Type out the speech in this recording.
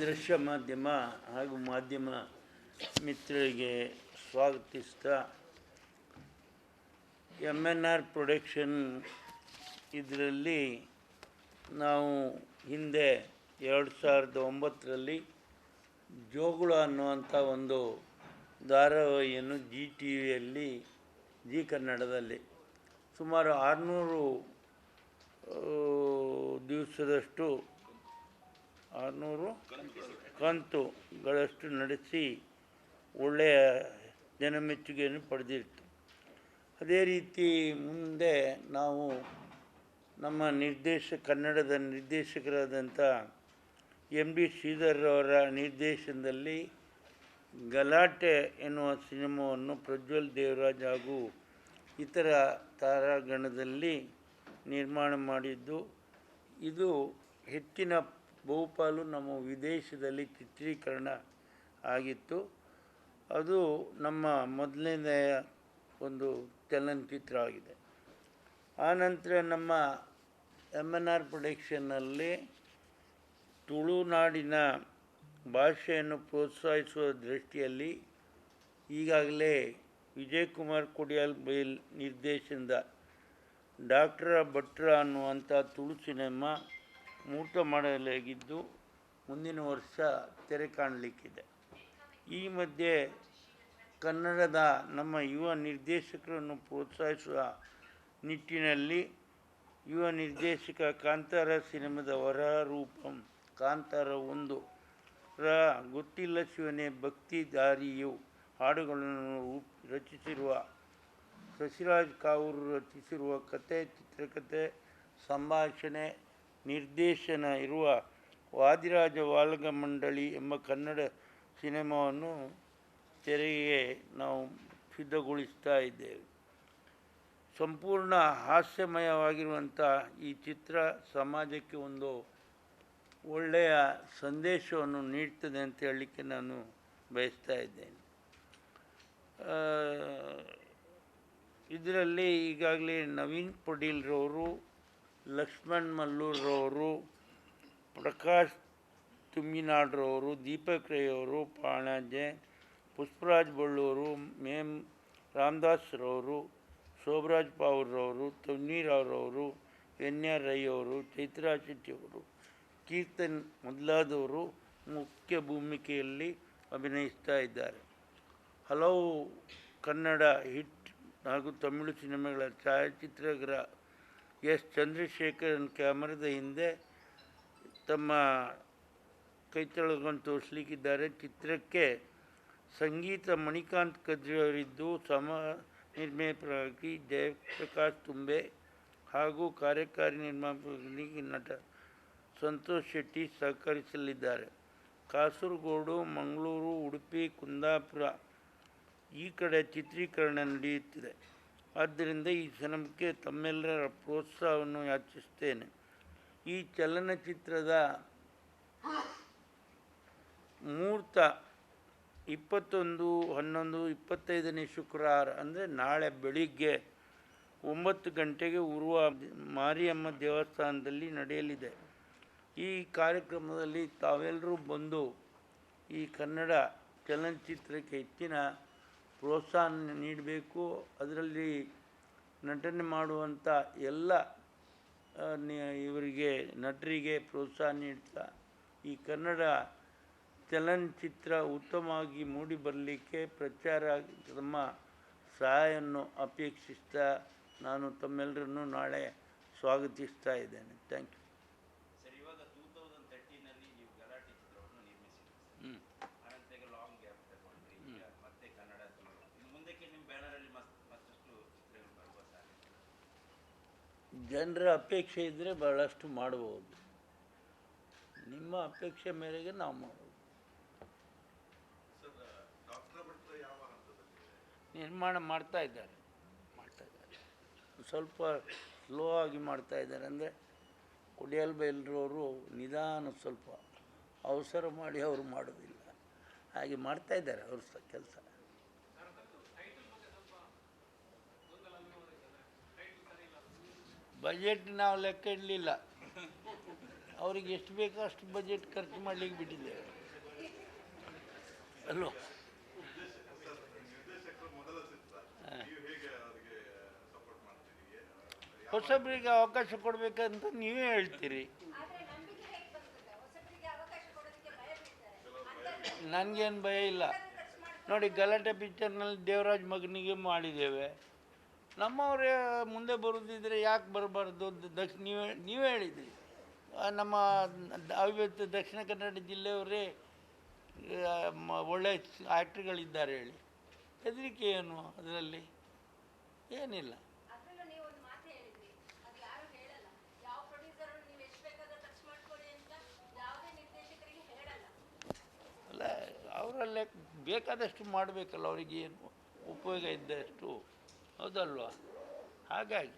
ದೃಶ್ಯ ಮಾಧ್ಯಮ ಹಾಗೂ ಮಾಧ್ಯಮ ಮಿತ್ರರಿಗೆ ಸ್ವಾಗತಿಸ್ತಾ ಎಂ ಎನ್ ಆರ್ ಪ್ರೊಡಕ್ಷನ್ ಇದರಲ್ಲಿ ನಾವು ಹಿಂದೆ ಎರಡು ಸಾವಿರದ ಒಂಬತ್ತರಲ್ಲಿ ಜೋಗುಳ ಅನ್ನುವಂಥ ಒಂದು ಧಾರಾವಾಹಿಯನ್ನು ಜಿ ಟಿ ವಿಯಲ್ಲಿ ಜಿ ಕನ್ನಡದಲ್ಲಿ ಸುಮಾರು ಆರುನೂರು ದಿವಸದಷ್ಟು ಆರುನೂರು ಕಂತುಗಳಷ್ಟು ನಡೆಸಿ ಒಳ್ಳೆಯ ಜನಮೆಚ್ಚುಗೆಯನ್ನು ಪಡೆದಿತ್ತು. ಅದೇ ರೀತಿ ಮುಂದೆ ನಾವು ನಮ್ಮ ನಿರ್ದೇಶ, ಕನ್ನಡದ ನಿರ್ದೇಶಕರಾದಂಥ ಎಂ ಬಿ ಶ್ರೀಧರ್ ಅವರ ನಿರ್ದೇಶನದಲ್ಲಿ ಗಲಾಟೆ ಎನ್ನುವ ಸಿನಿಮಾವನ್ನು ಪ್ರಜ್ವಲ್ ದೇವರಾಜ್ ಹಾಗೂ ಇತರ ತಾರಾಗಣದಲ್ಲಿ ನಿರ್ಮಾಣ ಮಾಡಿದ್ದು. ಇದು ಹೆಚ್ಚಿನ ಬಹುಪಾಲು ನಮ್ಮ ವಿದೇಶದಲ್ಲಿ ಚಿತ್ರೀಕರಣ ಆಗಿತ್ತು. ಅದು ನಮ್ಮ ಮೊದಲನೆಯ ಒಂದು ಚಲನಚಿತ್ರ ಆಗಿದೆ. ಆನಂತರ ನಮ್ಮ ಎಂ ಎನ್ ಆರ್ ಪ್ರೊಡಕ್ಷನ್ನಲ್ಲಿ ತುಳುನಾಡಿನ ಭಾಷೆಯನ್ನು ಪ್ರೋತ್ಸಾಹಿಸುವ ದೃಷ್ಟಿಯಲ್ಲಿ ಈಗಾಗಲೇ ವಿಜಯಕುಮಾರ್ ಕುಡಿಯಾಲ್ ಬೈಲ್ ನಿರ್ದೇಶನದ ಡಾಕ್ಟರ ಭಟ್ರ ಅನ್ನುವಂಥ ತುಳು ಸಿನಿಮಾ ಮೂರ್ತ ಮಾಡಲಾಗಿದ್ದು ಮುಂದಿನ ವರ್ಷ ತೆರೆ ಕಾಣಲಿಕ್ಕಿದೆ. ಈ ಮಧ್ಯೆ ಕನ್ನಡದ ನಮ್ಮ ಯುವ ನಿರ್ದೇಶಕರನ್ನು ಪ್ರೋತ್ಸಾಹಿಸುವ ನಿಟ್ಟಿನಲ್ಲಿ ಯುವ ನಿರ್ದೇಶಕ ಕಾಂತಾರ ಸಿನಿಮಾದ ಹೊರರೂಪಂ ಕಾಂತಾರ ಒಂದು ರ ಗೊತ್ತಿಲ್ಲ ಶಿವನೇ ಭಕ್ತಿ ದಾರಿಯು ಹಾಡುಗಳನ್ನು ರಚಿಸಿರುವ ಶಶಿರಾಜ್ ಕಾವೂರು ರಚಿಸಿರುವ ಕತೆ ಚಿತ್ರಕಥೆ ಸಂಭಾಷಣೆ ನಿರ್ದೇಶನ ಇರುವ ವಾದಿರಾಜ ವಾಲ್ಗ ಮಂಡಳಿ ಎಂಬ ಕನ್ನಡ ಸಿನಿಮಾವನ್ನು ತೆರೆಗೆ ನಾವು ಸಿದ್ಧಗೊಳಿಸ್ತಾ ಇದ್ದೇವೆ. ಸಂಪೂರ್ಣ ಹಾಸ್ಯಮಯವಾಗಿರುವಂಥ ಈ ಚಿತ್ರ ಸಮಾಜಕ್ಕೆ ಒಂದು ಒಳ್ಳೆಯ ಸಂದೇಶವನ್ನು ನೀಡ್ತದೆ ಅಂತ ಹೇಳಲಿಕ್ಕೆ ನಾನು ಬಯಸ್ತಾ ಇದ್ದೇನೆ. ಇದರಲ್ಲಿ ಈಗಾಗಲೇ ನವೀನ್ ಪಡೀಲ್ರವರು ಲಕ್ಷ್ಮಣ್ ಮಲ್ಲೂರ್ರವರು, ಪ್ರಕಾಶ್ ತುಂಬಿನಾಡ್ರವರು ದೀಪಕ್ ರೈ ಅವರು ಪಾಣಾಜೆ, ಪುಷ್ಪರಾಜ್ ಬಳ್ಳೂರು, ಮೇಮ್ ರಾಮದಾಸ್ರವರು, ಶೋಭರಾಜ್ ಪಾವ್ರವರು ಅವರವರು ಎನ್ ಆರ್ ರೈ ಅವರು ಚೈತ್ರಾ ಶೆಟ್ಟಿಯವರು. ಕೀರ್ತನ್ ಮೊದಲಾದವರು ಮುಖ್ಯ ಭೂಮಿಕೆಯಲ್ಲಿ ಅಭಿನಯಿಸ್ತಾ ಇದ್ದಾರೆ. ಹಲವು ಕನ್ನಡ ಹಿಟ್ ಹಾಗೂ ತಮಿಳು ಸಿನಿಮಾಗಳ ಛಾಯಾಚಿತ್ರಗ್ರ ಎಸ್. ಚಂದ್ರಶೇಖರನ್ ಕ್ಯಾಮರದ ಹಿಂದೆ ತಮ್ಮ ಕೈತೊಳಗನ್ನು ತೋರಿಸ್ಲಿಕ್ಕಿದ್ದಾರೆ. ಚಿತ್ರಕ್ಕೆ ಸಂಗೀತ ಮಣಿಕಾಂತ್ ಕದ್ರಿ ಅವರಿದ್ದು ಸಮ ನಿರ್ಮಾಪಕರಾಗಿ ಜಯಪ್ರಕಾಶ್ ತುಂಬೆ ಹಾಗೂ ಕಾರ್ಯಕಾರಿ ನಿರ್ಮಾಪಕರಿಗೆ ನಟ ಸಂತೋಷ್ ಶೆಟ್ಟಿ ಸಹಕರಿಸಲಿದ್ದಾರೆ. ಕಾಸರಗೋಡು, ಮಂಗಳೂರು, ಉಡುಪಿ, ಕುಂದಾಪುರ ಈ ಕಡೆ ಚಿತ್ರೀಕರಣ ನಡೆಯುತ್ತಿದೆ. ಆದ್ದರಿಂದ ಈ ಸಿನಿಮಾಕ್ಕೆ ತಮ್ಮೆಲ್ಲರ ಪ್ರೋತ್ಸಾಹವನ್ನು ಯಾಚಿಸ್ತೇನೆ ಈ ಚಲನಚಿತ್ರದ ಮುಹೂರ್ತ ಇಪ್ಪತ್ತೊಂದು, ಹನ್ನೊಂದು, ಇಪ್ಪತ್ತೈದನೇ ಶುಕ್ರವಾರ, ಅಂದರೆ ನಾಳೆ ಬೆಳಿಗ್ಗೆ ಒಂಬತ್ತು ಗಂಟೆಗೆ ಉರುವ ಮಾರಿಯಮ್ಮ ದೇವಸ್ಥಾನದಲ್ಲಿ ನಡೆಯಲಿದೆ. ಈ ಕಾರ್ಯಕ್ರಮದಲ್ಲಿ ತಾವೆಲ್ಲರೂ ಬಂದು ಈ ಕನ್ನಡ ಚಲನಚಿತ್ರಕ್ಕೆ ಹೆಚ್ಚಿನ ಪ್ರೋತ್ಸಾಹ ನೀಡಬೇಕು. ಅದರಲ್ಲಿ ನಟನೆ ಮಾಡುವಂಥ ಎಲ್ಲ ಇವರಿಗೆ, ನಟರಿಗೆ ಪ್ರೋತ್ಸಾಹ ನೀಡ್ತಾ. ಈ ಕನ್ನಡ ಚಲನಚಿತ್ರ ಉತ್ತಮವಾಗಿ ಮೂಡಿ ಬರಲಿಕ್ಕೆ ಪ್ರಚಾರ, ತಮ್ಮ ಸಹಾಯವನ್ನು ಅಪೇಕ್ಷಿಸ್ತಾ ನಾನು ತಮ್ಮೆಲ್ಲರನ್ನು ನಾಳೆ ಸ್ವಾಗತಿಸ್ತಾ ಇದ್ದೇನೆ. Thank you. ಜನರ ಅಪೇಕ್ಷೆ ಇದ್ದರೆ ಬಹಳಷ್ಟು ಮಾಡ್ಬೋದು. ನಿಮ್ಮ ಅಪೇಕ್ಷೆ ಮೇರೆಗೆ ನಾವು ಮಾಡ್ಬೋದು. ನಿರ್ಮಾಣ ಮಾಡ್ತಾ ಇದ್ದಾರೆ. ಮಾಡ್ತಾ ಇದ್ದಾರೆ. ಸ್ವಲ್ಪ ಸ್ಲೋ ಆಗಿ ಮಾಡ್ತಾ ಇದ್ದಾರೆ ಅಂದರೆ ಕುಡಿಯಲ್ ಬೈಲ್ರವರು ನಿಧಾನ ಸ್ವಲ್ಪ ಅವಸರ ಮಾಡಿ ಅವರು ಮಾಡೋದಿಲ್ಲ. ಹಾಗೆ ಮಾಡ್ತಾ ಇದ್ದಾರೆ ಅವರು ಕೆಲಸ. ಬಜೆಟ್ ನಾವು ಲೆಕ್ಕ ಇಡಲಿಲ್ಲ. ಅವ್ರಿಗೆ ಎಷ್ಟು ಬೇಕೋ ಅಷ್ಟು ಬಜೆಟ್ ಖರ್ಚು ಮಾಡಲಿಕ್ಕೆ ಬಿಟ್ಟಿದ್ದೇವೆ. ಅಲ್ವ. ಹೊಸಬರಿಗೆ ಅವಕಾಶ ಕೊಡಬೇಕಂತ ನೀವೇ ಹೇಳ್ತೀರಿ. ನನಗೇನು ಭಯ ಇಲ್ಲ. ನೋಡಿ ಗಲಾಟೆ ಪಿಕ್ಚರ್ನಲ್ಲಿ ದೇವರಾಜ್ ಮಗನಿಗೆ ಮಾಡಿದ್ದೇವೆ. ನಮ್ಮವರೇ ಮುಂದೆ ಬರೋದಿದ್ರೆ ಯಾಕೆ ಬರಬಾರ್ದು? ದಕ್ಷ ನೀವು ನೀವೇ ಹೇಳಿದ್ರಿ. ನಮ್ಮ ಅವಿಭಕ್ತ ದಕ್ಷಿಣ ಕನ್ನಡ ಜಿಲ್ಲೆಯವರೇ ಆ, ಮ- ಒಳ್ಳೆ ಆ್ಯಕ್ಟ್ರಿಗಳಿದ್ದಾರೆ ಹೇಳಿ. ಹೆದರಿಕೆ ಏನು ಅದರಲ್ಲಿ? ಏನಿಲ್ಲ. ಅಲ್ಲ ಅವರಲ್ಲೇ ಬೇಕಾದಷ್ಟು ಮಾಡಬೇಕಲ್ಲ ಅವರಿಗೆ ಏನು ಉಪಯೋಗ ಇದ್ದಷ್ಟು. ಹೌದಲ್ವಾ? ಹಾಗಾಗಿ